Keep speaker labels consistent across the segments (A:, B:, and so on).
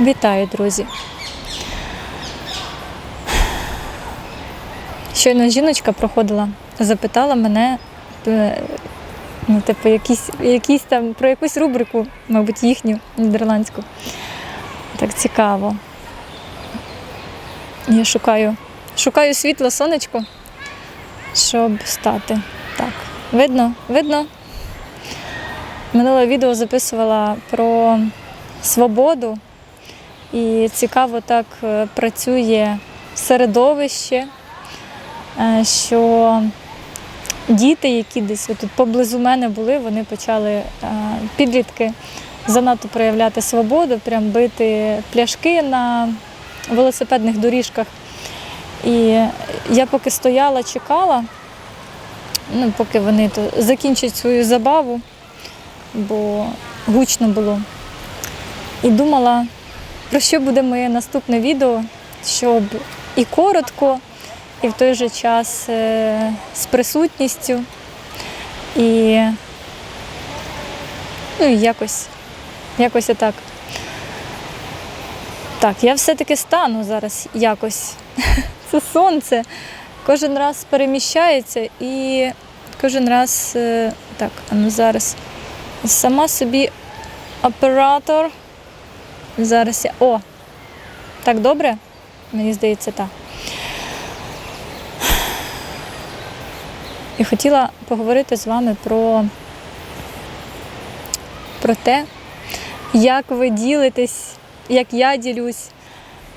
A: Вітаю, друзі. Щойно жіночка проходила, запитала мене е, ну, типу, якісь, якісь там про якусь рубрику, мабуть, їхню нідерландську. Так цікаво. Я шукаю, шукаю світло, сонечко, щоб стати. Так, видно, видно. Минуле відео записувала про свободу. І цікаво так е, працює середовище, е, що діти, які десь тут поблизу мене були, вони почали е, підлітки занадто проявляти свободу, прям бити пляшки на велосипедних доріжках. І я поки стояла, чекала, ну, поки вони то закінчать свою забаву, бо гучно було. І думала, про що буде моє наступне відео, щоб і коротко, і в той же час е, з присутністю. І ну, якось, якось отак. Так, я все-таки стану зараз якось. Це сонце кожен раз переміщається і кожен раз е, так, а ну зараз сама собі оператор. Зараз я. О! Так добре? Мені здається, так. І хотіла поговорити з вами про, про те, як ви ділитесь, як я ділюсь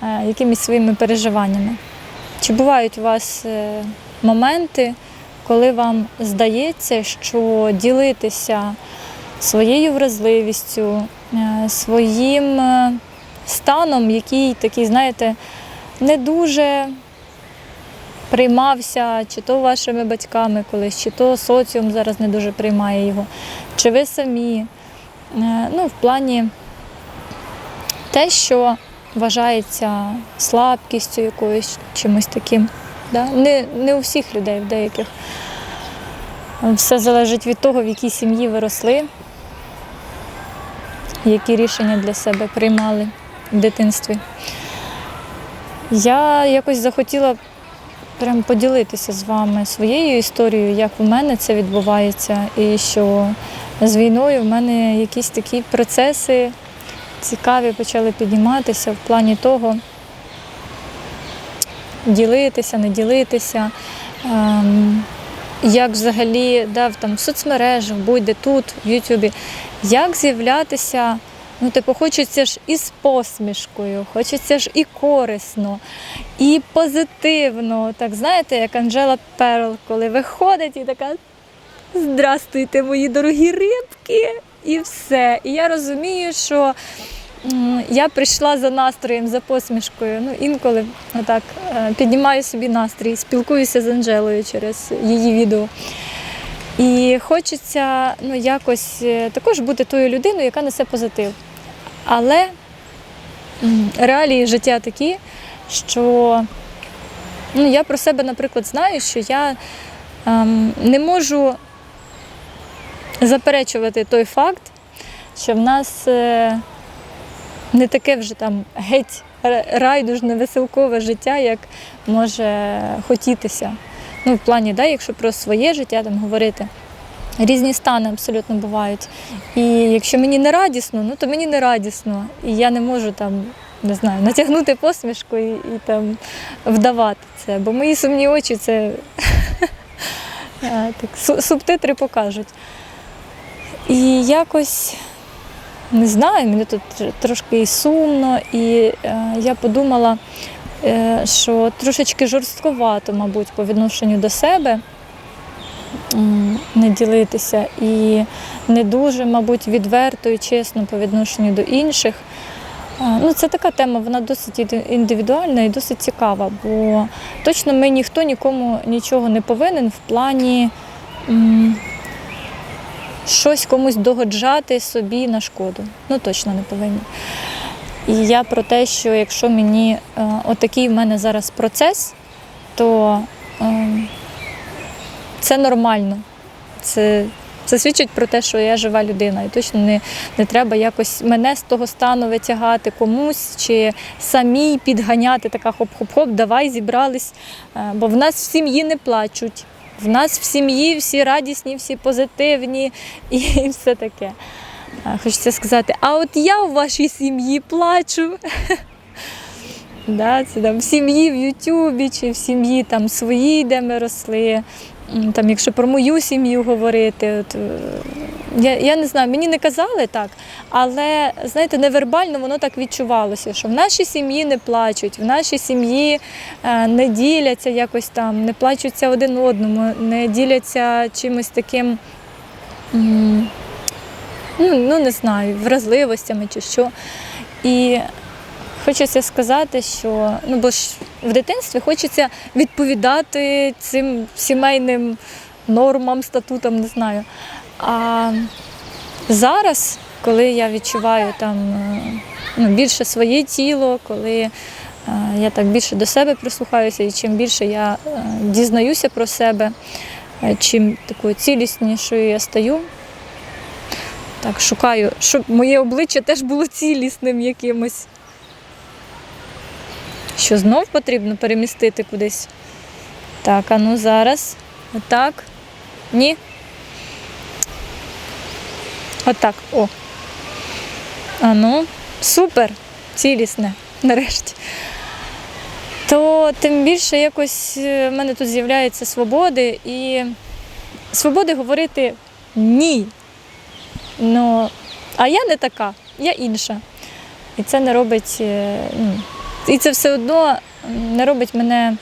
A: е, якимись своїми переживаннями. Чи бувають у вас е, моменти, коли вам здається, що ділитися своєю вразливістю, своїм е, станом, який такий, знаєте, не дуже приймався, чи то вашими батьками колись, чи то соціум зараз не дуже приймає його, чи ви самі. Е, Ну, в плані те, що вважається слабкістю якоюсь чимось таким. Да? Не, не у всіх людей, в деяких. Все залежить від того, в якій сім'ї ви росли, які рішення для себе приймали в дитинстві. Я якось захотіла прям поділитися з вами своєю історією, як у мене це відбувається, і що з війною в мене якісь такі процеси цікаві почали підніматися в плані того, ділитися, не ділитися. Ем, як взагалі да, там, в соцмережах, будь-де тут, в Ютубі, як з'являтися, ну, типу, хочеться ж і з посмішкою, хочеться ж і корисно, і позитивно. Так знаєте, як Анжела Перл, коли виходить і така Здрастуйте, мої дорогі рибки, і все. І я розумію, що я прийшла за настроєм, за посмішкою. Ну, інколи отак е, піднімаю собі настрій, спілкуюся з Анжелою через її відео. І хочеться ну, якось е, також бути тою людиною, яка несе позитив. Але реалії життя такі, що ну, я про себе, наприклад, знаю, що я ем, не можу заперечувати той факт, що в нас е, не таке вже там геть райдужне, веселкове життя, як може хотітися. Ну, в плані, да, якщо про своє життя там говорити. Різні стани абсолютно бувають. І якщо мені не радісно, ну то мені не радісно. І я не можу там, не знаю, натягнути посмішку і, і там вдавати це. Бо мої сумні очі це так, субтитри покажуть. І якось не знаю, мені тут трошки і сумно, і е, я подумала, е, що трошечки жорстковато, мабуть, по відношенню до себе не ділитися, і не дуже, мабуть, відверто і чесно по відношенню до інших. Е, Ну, це така тема, вона досить індивідуальна і досить цікава, бо точно ми ніхто нікому нічого не повинен в плані. Щось комусь догоджати собі на шкоду. Ну точно не повинні. І я про те, що якщо мені е, отакий в мене зараз процес, то е, це нормально. Це Це свідчить про те, що я жива людина, і точно не, не треба якось мене з того стану витягати комусь чи самій підганяти така хоп-хоп-хоп, давай зібрались. Е, Бо в нас в сім'ї не плачуть. В нас в сім'ї всі радісні, всі позитивні і все таке. Хочеться сказати, а от я у вашій сім'ї плачу. Да, це там в сім'ї в Ютубі чи в сім'ї там своїй, де ми росли. Там, якщо про мою сім'ю говорити, от, е, я, я не знаю, мені не казали так, але знаєте, невербально воно так відчувалося, що в нашій сім'ї не плачуть, в нашій сім'ї е, не діляться якось там, не плачуться один одному, не діляться чимось таким. Ну, ну не знаю, вразливостями чи що. І Хочеться сказати, що ну бо ж в дитинстві хочеться відповідати цим сімейним нормам, статутам, не знаю. А зараз, коли я відчуваю там е, ну, більше своє тіло, коли е, я так більше до себе прислухаюся, і чим більше я е, дізнаюся про себе, чим такою ціліснішою я стаю. Так, шукаю, щоб моє обличчя теж було цілісним якимось. Що знов потрібно перемістити кудись? Так, а ну зараз. Отак. Ні. Отак. О. А ну, супер. Цілісне, нарешті. То тим більше якось е, в мене тут з'являється свободи і свободи говорити ні. Ну, а я не така, я інша. І це не робить. е, Ну, і це все одно не робить мене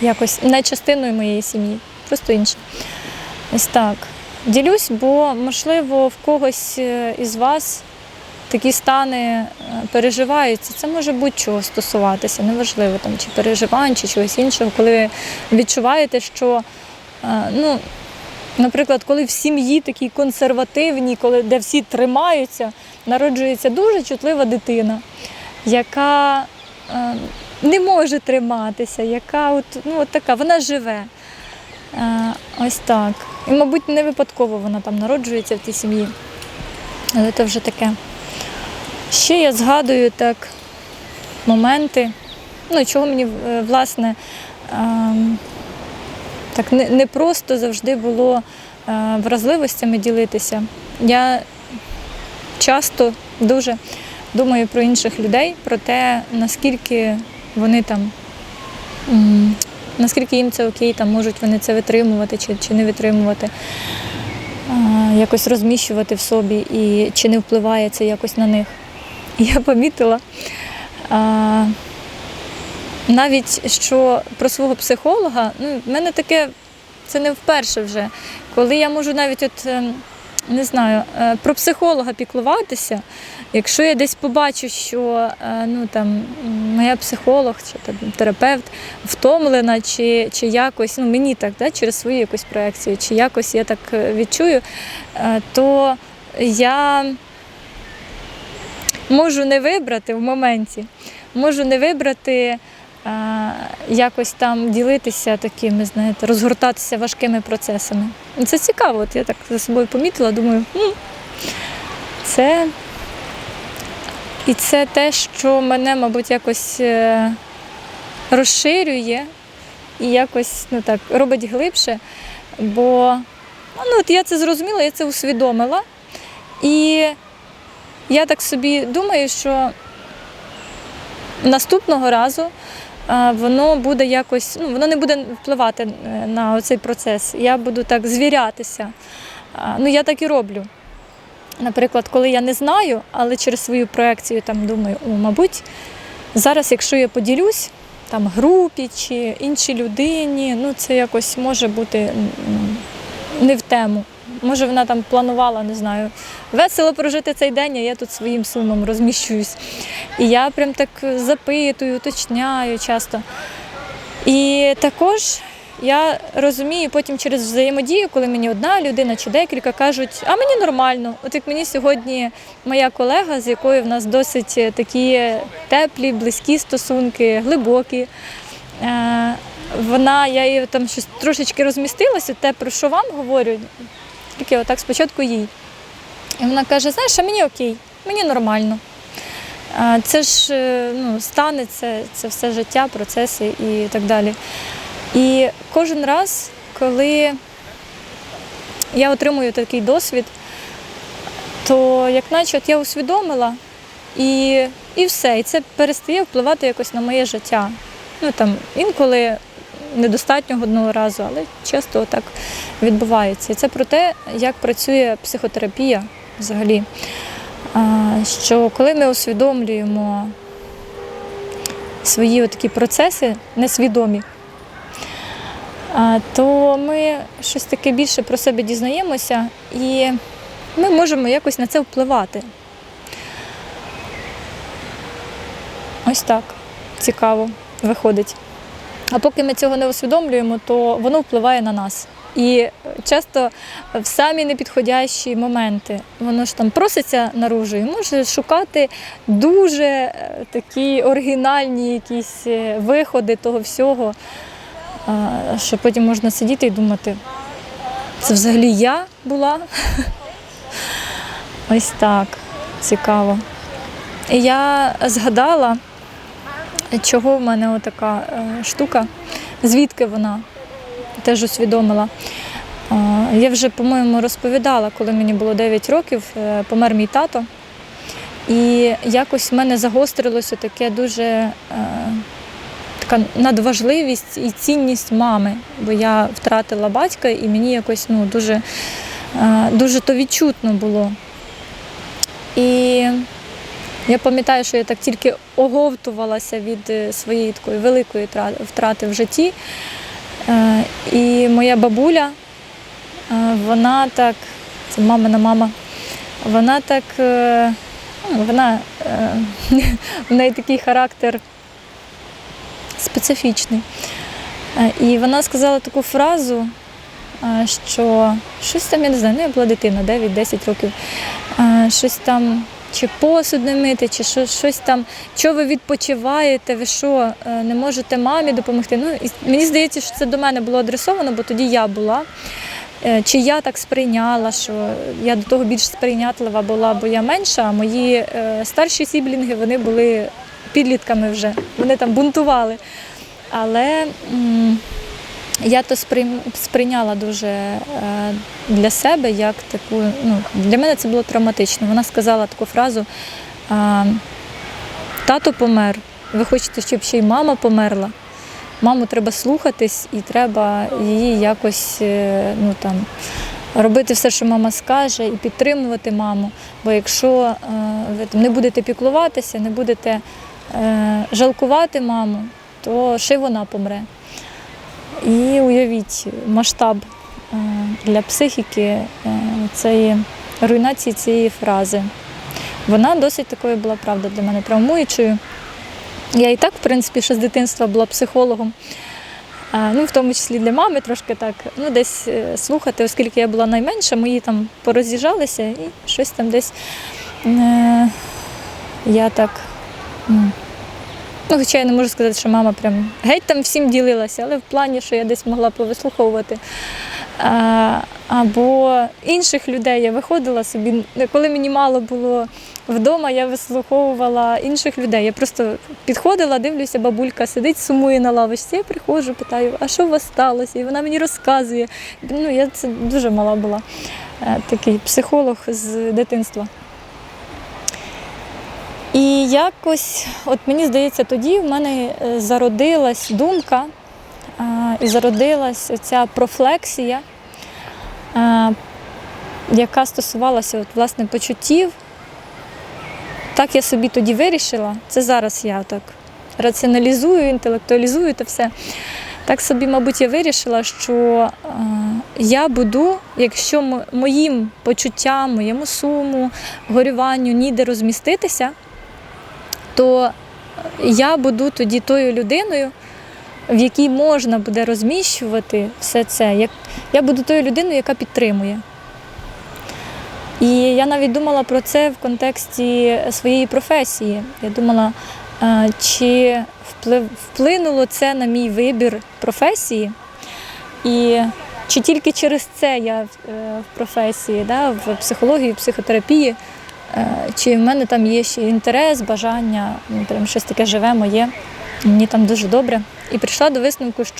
A: якось не частиною моєї сім'ї, просто інше. Ось так. Ділюсь, бо, можливо, в когось е, із вас такі стани е, переживаються. Це може будь-чого стосуватися, неважливо там, чи переживань, чи чогось іншого, коли відчуваєте, що, е, ну, наприклад, коли в сім'ї такі консервативні, коли де всі тримаються, народжується дуже чутлива дитина яка е, не може триматися, яка от, ну, от така, вона живе. Е, ось так. І, мабуть, не випадково вона там народжується в тій сім'ї. Але це вже таке. Ще я згадую так моменти, ну, чого мені, е, власне, е, так не, не просто завжди було е, вразливостями ділитися. Я часто дуже думаю про інших людей, про те, наскільки вони там, наскільки їм це окей, там можуть вони це витримувати чи, чи не витримувати, якось розміщувати в собі і чи не впливає це якось на них. Я помітила. Навіть що про свого психолога, ну, в мене таке, це не вперше вже, коли я можу навіть от. Не знаю, е, про психолога піклуватися. Якщо я десь побачу, що е, ну, там, моя психолог чи там, терапевт втомлена, чи, чи якось, ну мені так, да, через свою якусь проекцію, чи якось я так е, відчую, то я можу не вибрати в моменті, можу не вибрати. Е, Якось там ділитися такими, знаєте, розгортатися важкими процесами. Це цікаво. От я так за собою помітила, думаю, «М, це і це те, що мене, мабуть, якось е, розширює і якось ну так, робить глибше. Бо ну, от я це зрозуміла, я це усвідомила. І я так собі думаю, що наступного разу воно буде якось, ну, воно не буде впливати е, на цей процес. Я буду так звірятися. Ну, я так і роблю. Наприклад, коли я не знаю, але через свою проекцію там думаю, о, мабуть, зараз, якщо я поділюсь там групі чи іншій людині, ну це якось може бути не в тему. Може, вона там планувала, не знаю, весело прожити цей день, а я тут своїм сумом розміщуюсь. І я прям так запитую, уточняю часто. І також я розумію потім через взаємодію, коли мені одна людина чи декілька кажуть, а мені нормально. От як мені сьогодні моя колега, з якою в нас досить такі теплі, близькі стосунки, глибокі. е, Вона, я її там щось трошечки розмістилася, те, про що вам говорю, тільки отак спочатку їй. І вона каже: знаєш, а мені окей, мені нормально. Це ж е, ну, стане, це, це все життя, процеси і так далі. І кожен раз, коли я отримую такий досвід, то як наче от я усвідомила і, і все. І це перестає впливати якось на моє життя. Ну там інколи недостатньо одного разу, але часто так відбувається. І це про те, як працює психотерапія взагалі. Що коли ми усвідомлюємо свої такі процеси несвідомі, то ми щось таке більше про себе дізнаємося і ми можемо якось на це впливати. Ось так цікаво виходить. А поки ми цього не усвідомлюємо, то воно впливає на нас. І часто в самі непідходящі моменти воно ж там проситься наружу і може шукати дуже е, такі оригінальні якісь е, виходи того всього, що потім можна сидіти і думати, це взагалі я була. Ось так цікаво. І я згадала, чого в мене така штука, звідки вона теж усвідомила. Я вже, по-моєму, розповідала, коли мені було 9 років, е, помер мій тато. І якось в мене загострилося таке дуже е, така надважливість і цінність мами, бо я втратила батька, і мені якось ну, дуже, е, дуже то відчутно було. І я пам'ятаю, що я так тільки оговтувалася від е, своєї такої великої втрати в житті. Е, І моя бабуля, е, вона так, це мамина мама, вона так, ну, вона, в неї такий характер специфічний. І вона сказала таку фразу, що щось там, я не знаю, ну я була дитина, 9-10 років, щось там. Чи посуд не мити, чи що- щось там, що ви відпочиваєте, ви що, е, не можете мамі допомогти. Ну, і мені здається, що це до мене було адресовано, бо тоді я була. Е, Чи я так сприйняла, що я до того більш сприйнятлива була, бо я менша, а мої е, старші сіблінги вони були підлітками вже, вони там бунтували. Але я то сприйняла дуже е, для себе як таку. Ну, для мене це було травматично. Вона сказала таку фразу: тато помер. Ви хочете, щоб ще й мама померла? Маму треба слухатись і треба її якось е, ну, там, робити все, що мама скаже, і підтримувати маму. Бо якщо е, ви не будете піклуватися, не будете жалкувати маму, то ще й вона помре. І уявіть масштаб е, для психіки е, цієї руйнації цієї фрази. Вона досить такою була правда для мене травмуючою. Я і так, в принципі, ще з дитинства була психологом. Ну, в тому числі для мами трошки так, ну, десь е, слухати, оскільки я була найменша, мої там пороз'їжджалися і щось там десь я так. Ну, хоча я не можу сказати, що мама прям геть там всім ділилася, але в плані, що я десь могла повислуховувати. А, або інших людей я виходила собі, коли мені мало було вдома, я вислуховувала інших людей. Я просто підходила, дивлюся, бабулька сидить, сумує на лавочці. Я приходжу, питаю, а що у вас сталося? І вона мені розказує. Ну, я це дуже мала була, е, такий психолог з дитинства. І якось, от мені здається, тоді в мене е, зародилась думка і зародилась ця профлексія, яка стосувалася от, власне почуттів. Так я собі тоді вирішила. Це зараз я так раціоналізую, інтелектуалізую те все. Так собі, мабуть, я вирішила, що е, я буду, якщо моїм почуттям, моєму суму, горюванню ніде розміститися, то я буду тоді тою людиною, в якій можна буде розміщувати все це. Я буду тою людиною, яка підтримує. І я навіть думала про це в контексті своєї професії. Я думала, е, чи вплинуло це на мій вибір професії. І чи тільки через це я е, в професії, да, в психології, в психотерапії, е, чи в мене там є ще інтерес, бажання, ну, прям щось таке живе моє, мені там дуже добре. І прийшла до висновку, що